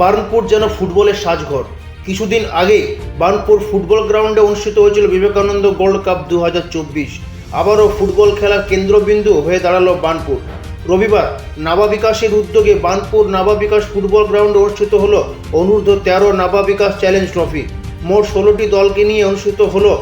বার্নপুর যেন ফুটবলের সাজঘর। কিছুদিন আগে বার্নপুর ফুটবল গ্রাউন্ডে অনুষ্ঠিত হয়েছিল বিবেকানন্দ গোল্ড কাপ দু হাজার চব্বিশ। আবারও ফুটবল খেলার কেন্দ্রবিন্দু হয়ে দাঁড়াল বার্নপুর। রবিবার নাবা বিকাশের উদ্যোগে বার্নপুর নাবা বিকাশ ফুটবল গ্রাউন্ডে অনুষ্ঠিত হলো অনূর্ধ্ব তেরো নাবা বিকাশ চ্যালেঞ্জ ট্রফি। মোট ষোলোটি দলকে নিয়ে অনুষ্ঠিত হলো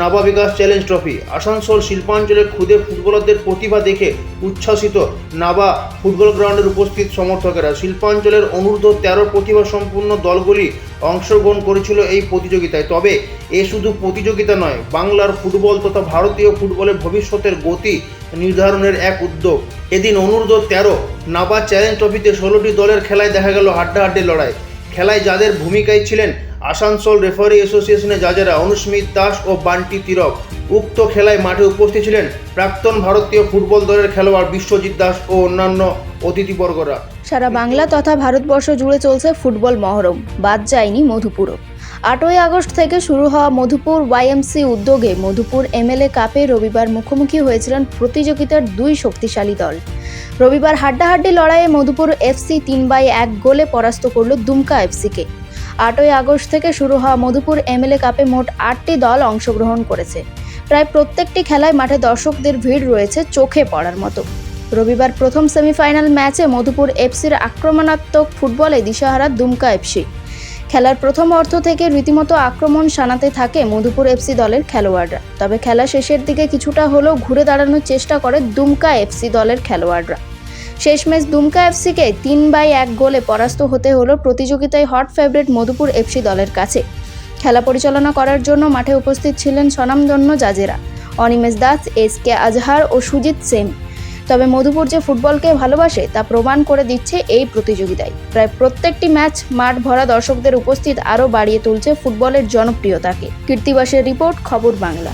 নাবা বিকাশ চ্যালেঞ্জ ট্রফি। আসানসোল শিল্পাঞ্চলের ক্ষুদে ফুটবলারদের প্রতিভা দেখে উচ্ছ্বাসিত নাবা ফুটবল গ্রাউন্ডের উপস্থিত সমর্থকেরা। শিল্পাঞ্চলের অনূর্ধ্ব তেরো প্রতিভা সম্পূর্ণ দলগুলি অংশগ্রহণ করেছিল এই প্রতিযোগিতায়। তবে এ শুধু প্রতিযোগিতা নয়, বাংলার ফুটবল তথা ভারতীয় ফুটবলের ভবিষ্যতের গতি নির্ধারণের এক উদ্যোগ। এদিন অনূর্ধ্ব তেরো নাবা চ্যালেঞ্জ ট্রফিতে ষোলোটি দলের খেলায় দেখা গেল হাড্ডাহাড্ডি লড়াই। খেলায় যাদের ভূমিকায় ছিলেন আসানসোল রেফারি অ্যাসোসিয়েশনের জাজেরা অনুস্মিত দাস ও বান্টি তিরক উক্ত খেলায় মাঠে উপস্থিত ছিলেন প্রাক্তন ভারতীয় ফুটবল দলের খেলোয়াড় বিশ্বজিৎ দাস ও অন্যান্য অতিথিবর্গরা। সারা বাংলা তথা ভারতবর্ষ জুড়ে চলছে ফুটবল মহরম। বাদ যায়নি মধুপুরও আটই আগস্ট থেকে শুরু হওয়া মধুপুর ওয়াইএমসি উদ্যোগে মধুপুর এমএলএ কাপে রবিবার মুখোমুখি হয়েছিলেন প্রতিযোগিতার দুই শক্তিশালী দল। রবিবার হাড্ডাহাড্ডি লড়াইয়ে মধুপুর এফসি তিন বাই এক গোলে পরাস্ত করল দুমকা এফসিকে আটই আগস্ট থেকে শুরু হওয়া মধুপুর এমএলএ কাপে মোট আটটি দল অংশগ্রহণ করেছে। প্রায় প্রত্যেকটি খেলায় মাঠে দর্শকদের ভিড় রয়েছে চোখে পড়ার মতো। রবিবার প্রথম সেমিফাইনাল ম্যাচে মধুপুর এফসির আক্রমণাত্মক ফুটবলে দিশাহারা দুমকা এফসি। খেলার প্রথম অর্থ থেকে রীতিমতো আক্রমণ শানাতে থাকে মধুপুর এফসি দলের খেলোয়াড়রা। তবে খেলা শেষের দিকে কিছুটা হলেও ঘুরে দাঁড়ানোর চেষ্টা করে দুমকা এফসি দলের খেলোয়াড়রা। শেষমেশ দুমকা এফসিকে তিন বাই এক গোলে পরাস্ত হতে হলো প্রতিযোগিতায় হট ফেভারিট মধুপুর এফসি দলের কাছে। খেলা পরিচালনা করার জন্য মাঠে উপস্থিত ছিলেন স্বনামধন্য জাজেরা অনিমেষ দাস, এস কে আজহার ও সুজিত সেন। তবে মধুপুর যে ফুটবলকে ভালোবাসে তা প্রমাণ করে দিচ্ছে এই প্রতিযোগিতায়। প্রায় প্রত্যেকটি ম্যাচ মাঠ ভরা দর্শকদের উপস্থিত আরও বাড়িয়ে তুলছে ফুটবলের জনপ্রিয়তাকে। কীর্তিবাসের রিপোর্ট, খবর বাংলা।